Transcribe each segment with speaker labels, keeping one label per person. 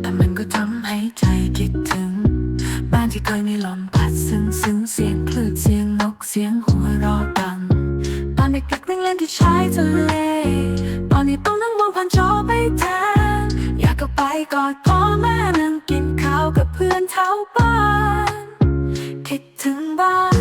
Speaker 1: แต่มันก็ทำให้ใจคิดถึง บ้านที่เคยมีลมพัดซึ้งซึ้งเสียงคลื่เสียงนกเสียงหัวเราะดังตอนเด็กๆวิ่งเล่นที่ชาทะเล ตอนนี้ต้องนั่งมองผ่นจอไปแทนอยากก็ไปกอดพ่อแม่นั่งกินข้าวกับเพื่อนเท้บ้าน คิดถึงบ้าน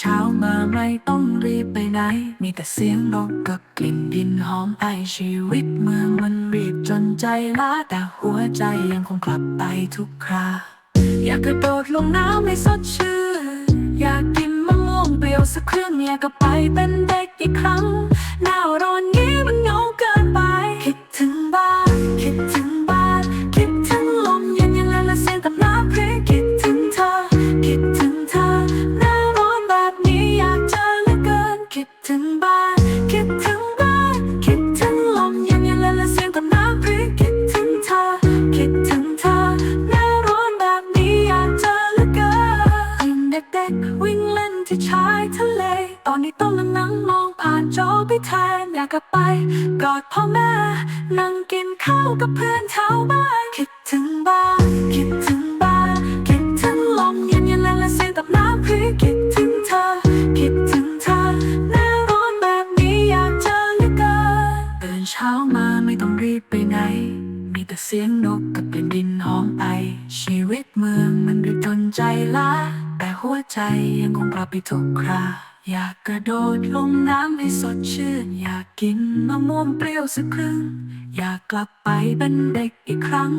Speaker 1: เช้ามาไม่ต้องรีบไปไหน มีแต่เสียงนกกับกลิ่นดินหอมไอชีวิตเมืองมันรีบจนใจล้าแต่หัวใจยังคงกลับไปทุกครา อยากกระโดดลงน้ำให้สดชื่น อยากกินมะม่วงเปรี้ยวสักเครื่องอยากกลับไปเป็นเด็กอีกครั้ง ที่ชายทะเล ตอนนี้ต้องมานั่งมองผ่านจอไปแทนอยากกลับไป กอดพ่อแม่ นั่งกินข้าวกับเพื่อนแถวบ้านคิดถึงบ้านคิดถึงบ้านคิดถึงลมเย็นๆและและเสียงตับน้ำพริกคิดถึงเธอ คิดถึงเธอหน้าร้อนแบบนี้อยากเจอเหลือเกินตื่นเช้ามาไม่ต้องรีบไปไหนมีแต่เสียงนกกับกลิ่นดินหอมไอชีวิตเมืองมันดูจนใจล้า หัวใจยังคงกลับไปทุกครา อยากกระโดดลงน้ำให้สดชื่น อยากกินมะม่วงเปรี้ยวสักครึ่ง อยากกลับไปเป็นเด็กอีกครั้ง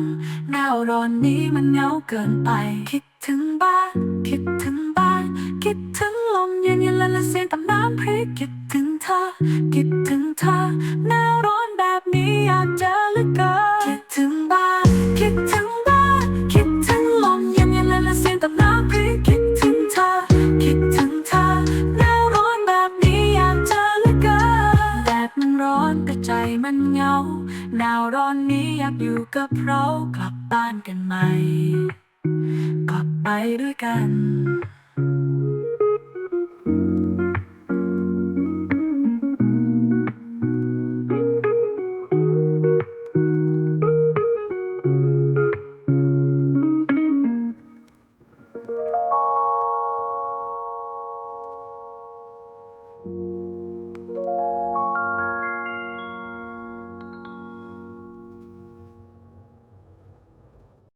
Speaker 1: หน้าร้อนนี้มันเหงาเกินไป คิดถึงบ้าน คิดถึงบ้าน คิดถึงลมเย็นๆและและเสียงตำน้ำพริกคิดถึงเธอ คิดถึงเธอหน้า อนแต่ใจมันเหงา หนาวร้อนนี้อยากอยู่กับเรากลับบ้านกันไหม กลับไปด้วยกัน